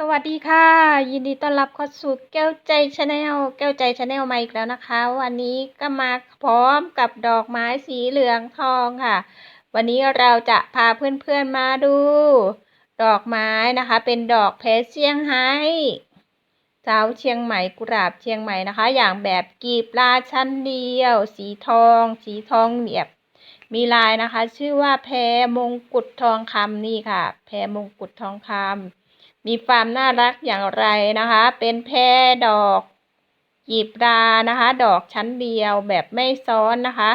สวัสดีค่ะ ยินดีต้อนรับเข้าสู่แก้วใจชาแนลแก้วใจชาแนลมาอีกแล้วนะคะ วันนี้ก็มาพร้อมกับดอกไม้สีเหลืองทองค่ะ วันนี้เราจะพาเพื่อนๆมาดู ดอกไม้นะคะ เป็นดอกเพชรเชียงไฮ้สาวเชียงใหม่กุหลาบเชียงใหม่นะคะ อย่างแบบกีบลาชั้นเดียว สีทอง สีทองเหนียบ มีลายนะคะ ชื่อว่าแพรมงกุฎทองคำนี่ค่ะ แพรมงกุฎทองคำ มีความน่ารักอย่างไรนะคะ เป็นแพรดอกกีบรานะคะ ดอกชั้นเดียวแบบไม่ซ้อนนะคะ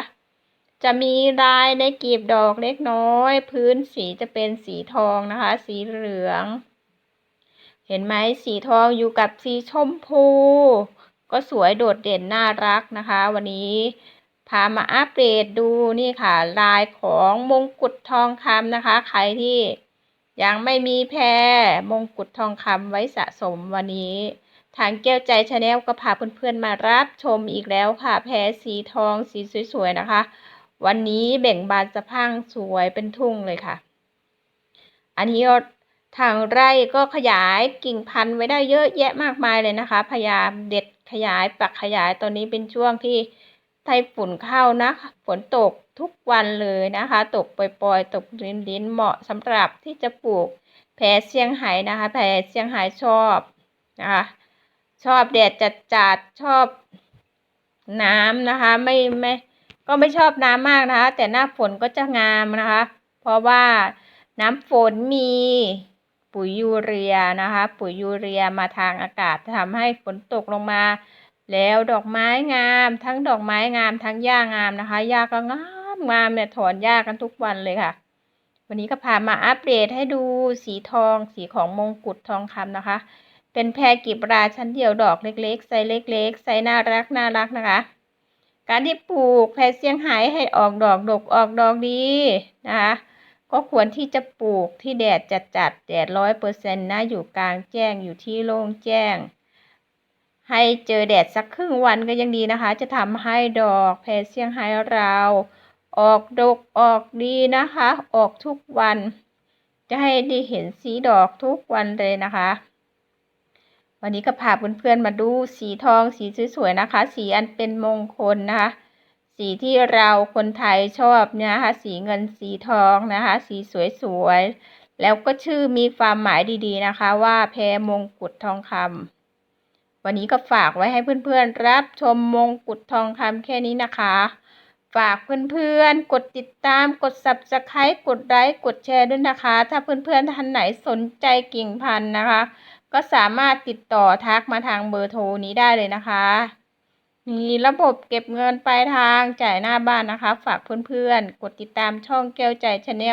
จะมีลายในกีบดอกเล็กน้อย พื้นสีจะเป็นสีทองนะคะ สีเหลือง เห็นไหมสีทองอยู่กับสีชมพู ก็สวยโดดเด่นน่ารักนะคะ วันนี้พามาอัปเดตดูนี่ค่ะ ลายของมงกุฎทองคำนะคะ ใครที่ ยังไม่มีแพรมงกุฎทองคำไว้สะสมวันนี้ ทางแก้วใจชาแนลก็พาเพื่อนๆมารับชมอีกแล้วค่ะ แพรสีทองสีสวยๆนะคะ วันนี้แบ่งบานสะพังสวยเป็นทุ่งเลยค่ะ อันนี้ทางไร่ก็ขยายกิ่งพันธุ์ไว้ได้เยอะแยะมากมายเลยนะคะ พยายามเด็ดขยายปักขยายตอนนี้เป็นช่วงที่ ไต้ฝุ่นเข้านะฝนตกทุกวันเลยนะคะ ตกปล่อยๆ ตกรินดินเหมาะสำหรับที่จะปลูกแพรเชียงไฮ้นะคะแพรเชียงไฮ้ชอบนะคะชอบแดดจัดจัดชอบน้ำนะคะ ไม่ไม่ก็ไม่ชอบน้ำมากนะคะ แต่หน้าฝนก็จะงามนะคะ เพราะว่าน้ำฝนมีปุ๋ยยูเรียนะคะ ปุ๋ยยูเรียมาทางอากาศทำให้ฝนตกลงมา แล้วดอกไม้งาม ทั้งดอกไม้งามทั้งหญ้างามนะคะหญ้าก็งามงามเนี่ยถอนหญ้ากันทุกวันเลยค่ะ วันนี้ก็พามาอัปเดตให้ดูสีทอง สีของมงกุฎทองคำนะคะ เป็นแพรกิบราชั้นเดียวดอกเล็กๆไซส์เล็ก ๆไซส์น่ารักน่ารักนะคะ การที่ปลูกแพรเซี่ยงไฮ้ให้ออกดอกดกออกดอกดีนะคะก็ควรที่จะปลูกที่แดดจัดจัดแดดร้อยเปอร์เซ็นต์นะอยู่กลางแจ้งอยู่ที่โล่งแจ้ง ให้เจอแดดสักครึ่งวันก็ยังดีนะคะ จะทำให้ดอกแพรเซียงไฮ้เรา ออกดกออกดีนะคะ ออกทุกวัน จะให้ได้เห็นสีดอกทุกวันเลยนะคะ วันนี้ก็พาเพื่อนๆมาดูสีทองสีสวยๆนะคะ สีอันเป็นมงคลนะคะ สีที่เราคนไทยชอบเนี่ยนะคะ สีเงินสีทองนะคะ สีสวยๆแล้วก็ชื่อมีความหมายดีๆนะคะ ว่าแพรมงกุฎทองคำ วันนี้ก็ฝากไว้ให้เพื่อนๆ รับชมมงกุฎทองคำแค่นี้นะคะ ฝากเพื่อนๆ กดติดตาม กด subscribe กดไลค์ กดแชร์ด้วยนะคะ ถ้าเพื่อนๆ ท่านไหนสนใจกิ่งพันธุ์นะคะ ก็สามารถติดต่อทักมาทางเบอร์โทรนี้ได้เลยนะคะ มีระบบเก็บเงินปลายทางจ่ายหน้าบ้านนะคะ ฝากเพื่อนๆ กดติดตามช่องแก้วใจชาแนล